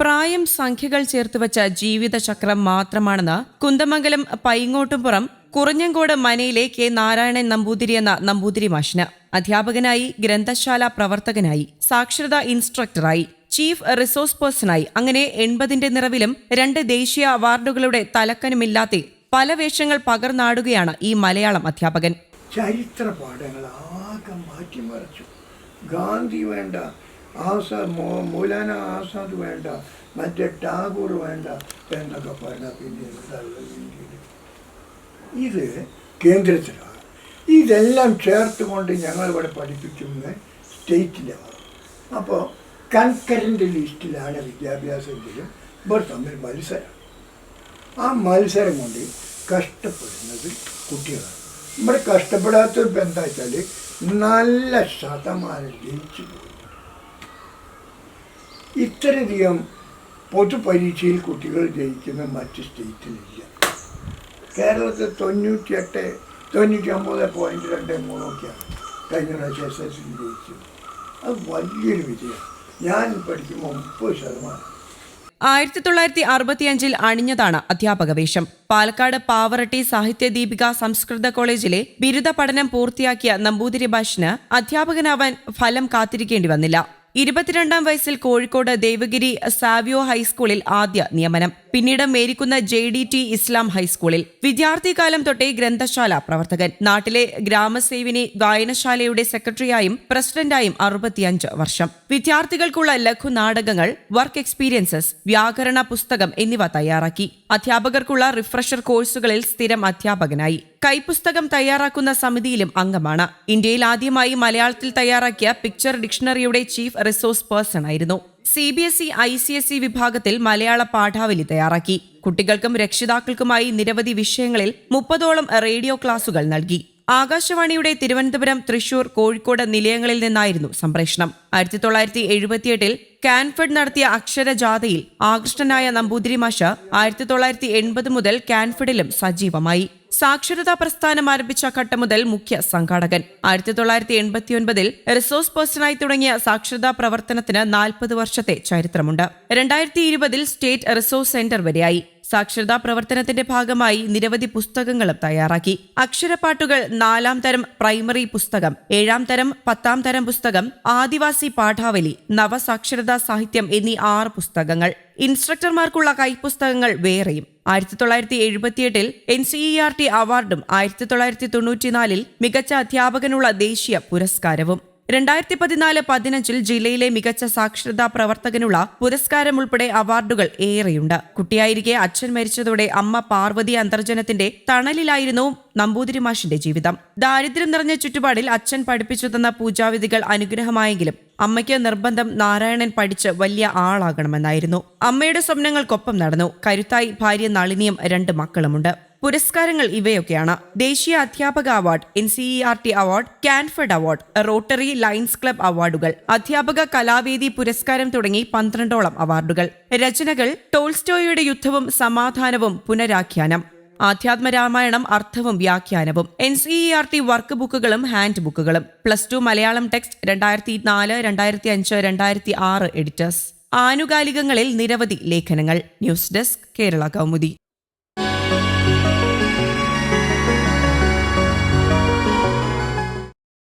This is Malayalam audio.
പ്രായം സംഖ്യകൾ ചേർത്തുവച്ച ജീവിതചക്രം മാത്രമാണെന്ന് കുന്ദമംഗലം പൈങ്ങോട്ടുംപുറം കുറഞ്ഞങ്കോട് മനയിലെ കെ നാരായണൻ നമ്പൂതിരി എന്ന നമ്പൂതിരി മാഷിന് അധ്യാപകനായി ഗ്രന്ഥശാല പ്രവർത്തകനായി സാക്ഷരതാ ഇൻസ്ട്രക്ടറായി ചീഫ് റിസോഴ്സ് പേഴ്സണായി അങ്ങനെ എൺപതിന്റെ നിറവിലും രണ്ട് ദേശീയ അവാർഡുകളുടെ തലക്കനുമില്ലാത്ത പല വേഷങ്ങൾ പകർന്നാടുകയാണ് ഈ മലയാളം അധ്യാപകൻ. ചരിത്ര പാഠങ്ങൾ ആകെ മാറ്റിമറിച്ചു. ഗാന്ധി വേണ്ട ആസാദ് മൗലാന ആസാദ് വേണ്ട മറ്റേ ടാഗോർ വേണ്ട എന്നൊക്കെ പറഞ്ഞാൽ പിന്നെ ഇത് കേന്ദ്രത്തിലാണ്. ഇതെല്ലാം ചേർത്തുകൊണ്ട് ഞങ്ങൾ ഇവിടെ പഠിപ്പിക്കുന്നത് സ്റ്റേറ്റ് ലെവൽ അപ്പോൾ കൺകറന്റ് ലിസ്റ്റിലാണ് വിദ്യാഭ്യാസമെങ്കിലും ഇവർ തമ്മിൽ മത്സരം. ആ മത്സരം കൊണ്ട് കഷ്ടപ്പെടുന്നത് കുട്ടികളാണ്. നമ്മൾ കഷ്ടപ്പെടാത്തത് എന്താ വെച്ചാൽ നല്ല ശതമാനം ജയിച്ചു പോകും. ഇത്രയധികം പൊതുപരീക്ഷയിൽ കുട്ടികൾ ജയിക്കുന്ന മറ്റ് സ്റ്റേറ്റിലില്ല. കേരളത്തിൽ തൊണ്ണൂറ്റിയെട്ട് തൊണ്ണൂറ്റി ഒമ്പത് പോയിന്റ് രണ്ട് മൂന്നൊക്കെയാണ് കഴിഞ്ഞ പ്രാവശ്യം എസ് എസ് സി ജയിച്ചത്. അത് വലിയൊരു വിജയമാണ്. ഞാൻ പഠിക്കുമ്പോൾ മുപ്പത് ശതമാനം. ആയിരത്തി തൊള്ളായിരത്തി അറുപത്തിയഞ്ചിൽ അണിഞ്ഞതാണ് അധ്യാപക വേഷം. പാലക്കാട് പാവറട്ടി സാഹിത്യ ദീപിക സംസ്കൃത കോളേജിലെ ബിരുദ പഠനം പൂർത്തിയാക്കിയ നമ്പൂതിരി ഭാഷിന് അധ്യാപകനാവാൻ ഫലം കാത്തിരിക്കേണ്ടി വന്നില്ല. ഇരുപത്തിരണ്ടാം വയസ്സിൽ കോഴിക്കോട് ദേവഗിരി സാവിയോ ഹൈസ്കൂളിൽ ആദ്യ നിയമനം. പിന്നീട് മേരിക്കുന്ന ജെ ഡി ടി ഇസ്ലാം ഹൈസ്കൂളിൽ. വിദ്യാർത്ഥി കാലം തൊട്ടേ ഗ്രന്ഥശാല പ്രവർത്തകൻ. നാട്ടിലെ ഗ്രാമസേവിനി ഗായനശാലയുടെ സെക്രട്ടറിയായും പ്രസിഡന്റായും അറുപത്തിയഞ്ച് വർഷം. വിദ്യാർത്ഥികൾക്കുള്ള ലഘു നാടകങ്ങൾ വർക്ക് എക്സ്പീരിയൻസസ് വ്യാകരണ പുസ്തകം എന്നിവ തയ്യാറാക്കി. അധ്യാപകർക്കുള്ള റിഫ്രഷർ കോഴ്സുകളിൽ സ്ഥിരം അധ്യാപകനായി. കൈപുസ്തകം തയ്യാറാക്കുന്ന സമിതിയിലും അംഗമാണ്. ഇന്ത്യയിൽ ആദ്യമായി മലയാളത്തിൽ തയ്യാറാക്കിയ പിക്ചർ ഡിക്ഷണറിയുടെ ചീഫ് റിസോഴ്സ് പേഴ്സൺ ആയിരുന്നു. C B S E I C S E വിഭാഗത്തിൽ മലയാള പാഠാവലി തയ്യാറാക്കി. കുട്ടികൾക്കും രക്ഷിതാക്കൾക്കുമായി നിരവധി വിഷയങ്ങളിൽ മുപ്പതോളം റേഡിയോ ക്ലാസുകൾ നൽകി. ആകാശവാണിയുടെ തിരുവനന്തപുരം തൃശൂർ കോഴിക്കോട് നിലയങ്ങളിൽ നിന്നായിരുന്നു സംപ്രേഷണം. ആയിരത്തി തൊള്ളായിരത്തി എഴുപത്തിയെട്ടിൽ കാൻഫഡ് നടത്തിയ അക്ഷരജാഥയിൽ ആകൃഷ്ടനായ നമ്പൂതിരി മാഷ ആയിരത്തി തൊള്ളായിരത്തി എൺപത് മുതൽ കാൻഫഡിലും സജീവമായി. സാക്ഷരതാ പ്രസ്ഥാനം ആരംഭിച്ച ഘട്ടം മുതൽ മുഖ്യ സംഘാടകൻ. ആയിരത്തി തൊള്ളായിരത്തി എൺപത്തിയൊൻപതിൽ റിസോഴ്സ് പേഴ്സണായി തുടങ്ങിയ സാക്ഷരതാ പ്രവർത്തനത്തിന് നാൽപ്പത് വർഷത്തെ ചരിത്രമുണ്ട്. രണ്ടായിരത്തി ഇരുപതിൽ സ്റ്റേറ്റ് റിസോഴ്സ് സെന്റർ വരെയായി. സാക്ഷരതാ പ്രവർത്തനത്തിന്റെ ഭാഗമായി നിരവധി പുസ്തകങ്ങളും തയ്യാറാക്കി. അക്ഷരപ്പാട്ടുകൾ നാലാം തരം പ്രൈമറി പുസ്തകം ഏഴാം തരം പത്താം തരം പുസ്തകം ആദിവാസി പാഠാവലി നവസാക്ഷരതാ സാഹിത്യം എന്നീ ആറ് പുസ്തകങ്ങൾ. ഇൻസ്ട്രക്ടർമാർക്കുള്ള കൈപ്പുസ്തകങ്ങൾ വേറെയും. ആയിരത്തി തൊള്ളായിരത്തി എഴുപത്തിയെട്ടിൽ N C E R T അവാർഡും ആയിരത്തി തൊള്ളായിരത്തി തൊണ്ണൂറ്റിനാലിൽ മികച്ച അധ്യാപകനുള്ള ദേശീയ പുരസ്കാരവും. രണ്ടായിരത്തി പതിനാല് പതിനഞ്ചിൽ ജില്ലയിലെ മികച്ച സാക്ഷരതാ പ്രവർത്തകനുള്ള പുരസ്കാരം ഉൾപ്പെടെ അവാർഡുകൾ ഏറെയുണ്ട്. കുട്ടിയായിരിക്കെ അച്ഛൻ മരിച്ചതോടെ അമ്മ പാർവതി അന്തർജനത്തിന്റെ തണലിലായിരുന്നു നമ്പൂതിരിമാഷിന്റെ ജീവിതം. ദാരിദ്ര്യം നിറഞ്ഞ ചുറ്റുപാടിൽ അച്ഛൻ പഠിപ്പിച്ചു തന്ന പൂജാവിധികൾ അനുഗ്രഹമായെങ്കിലും അമ്മയ്ക്ക് നിർബന്ധം നാരായണൻ പഠിച്ച് വലിയ ആളാകണമെന്നായിരുന്നു. അമ്മയുടെ സ്വപ്നങ്ങൾക്കൊപ്പം നടന്നു. കരുത്തായി ഭാര്യ നളിനിയും രണ്ട് മക്കളുമുണ്ട്. പുരസ്കാരങ്ങൾ ഇവയൊക്കെയാണ്. ദേശീയ അധ്യാപക award N C E R T award കാൻഫർഡ് award Rotary Lions club അവാർഡുകൾ അധ്യാപക കലാവേദി പുരസ്കാരം തുടങ്ങി പന്ത്രണ്ടോളം അവാർഡുകൾ. രചനകൾ ടോൾസ്റ്റോയുടെ യുദ്ധവും സമാധാനവും പുനരാഖ്യാനം. ആധ്യാത്മരാമായണം അർത്ഥവും വ്യാഖ്യാനവും N C E R T work ബുക്കുകളും ഹാൻഡ് ബുക്കുകളും പ്ലസ് ടു മലയാളം ടെക്സ്റ്റ് രണ്ടായിരത്തി നാല് രണ്ടായിരത്തി അഞ്ച് രണ്ടായിരത്തി ആറ് എഡിറ്റേഴ്സ്. ആനുകാലികങ്ങളിൽ നിരവധി ലേഖനങ്ങൾ. News desk Kerala Kaumudi.